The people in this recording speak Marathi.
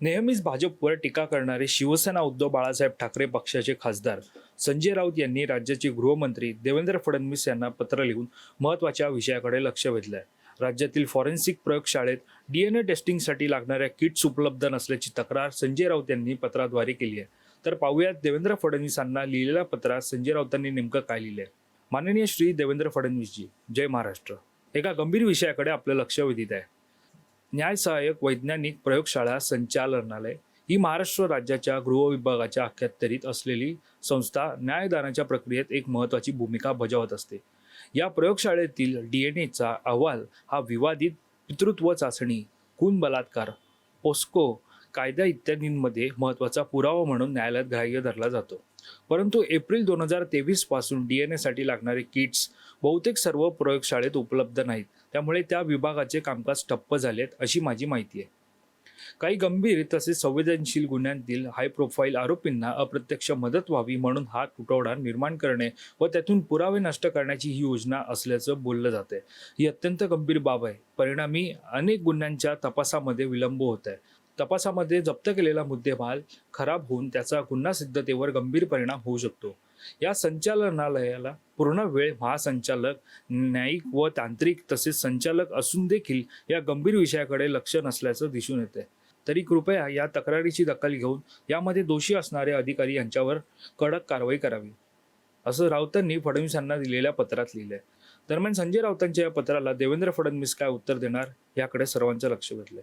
नेहमीच भाजपवर टीका करणारे शिवसेना उद्धव बाळासाहेब ठाकरे पक्षाचे खासदार संजय राऊत यांनी राज्याचे गृहमंत्री देवेंद्र फडणवीस यांना पत्र लिहून महत्त्वाच्या विषयाकडे लक्ष वेधलं आहे राज्यातील फॉरेन्सिक प्रयोगशाळेत डीएनए टेस्टिंगसाठी लागणाऱ्या किट्स उपलब्ध नसल्याची तक्रार संजय राऊत यांनी पत्राद्वारे केली आहे. तर पाहूयात देवेंद्र फडणवीसांना लिहिलेल्या पत्रात संजय राऊतांनी नेमकं काय लिहिलंय. माननीय श्री देवेंद्र फडणवीसजी जय महाराष्ट्र. एका गंभीर विषयाकडे आपलं लक्ष वेधित आहे. न्याय सहाय्यक वैज्ञानिक प्रयोगशाळा संचालनालय ही महाराष्ट्र राज्याच्या गृह विभागाच्या अखत्यारीत असलेली संस्था न्यायदानाच्या प्रक्रियेत एक महत्त्वाची भूमिका बजावत असते. या प्रयोगशाळेतील डी एन एचा अहवाल हा विवादित पितृत्व चाचणी खून बलात्कार पोस्को कायदा इत्यादींमध्ये महत्त्वाचा पुरावा म्हणून न्यायालयात ग्राह्य धरला जातो. परंतु एप्रिल दोन हजार तेवीसपासून डी एन एसाठी लागणारे किट्स बहुतेक सर्व प्रयोगशाळेत उपलब्ध नाहीत. त्यामुळे त्या विभागाचे कामकाज ठप्प झालेत अशी माझी माहिती आहे. काही गंभीर तसेच संवेदनशील गुन्ह्यांतील हाय प्रोफाईल आरोपींना अप्रत्यक्ष मदत व्हावी म्हणून हा तुटवडा निर्माण करणे व त्यातून पुरावे नष्ट करण्याची ही योजना असल्याचं बोललं जाते ही अत्यंत गंभीर बाब आहे. परिणामी अनेक गुन्ह्यांच्या तपासामध्ये विलंब होत आहे तपासामध्ये जप्त केलेला मुद्देमाल खराब होऊन त्याचा गुन्हा सिद्धतेवर गंभीर परिणाम होऊ शकतो. या संचालनालयाला पूर्ण वेळ महासंचालक न्यायिक व तांत्रिक तसेच संचालक असून देखील या गंभीर विषयाकडे लक्ष नसल्याचं दिसून येते तरी कृपया या तक्रारीची दखल घेऊन यामध्ये दोषी असणारे अधिकारी यांच्यावर कडक कारवाई करावी असं राऊतांनी फडणवीसांना दिलेल्या पत्रात लिहिलंय. दरम्यान संजय राऊतांच्या या पत्राला देवेंद्र फडणवीस काय उत्तर देणार याकडे सर्वांचं लक्ष वेधलंय.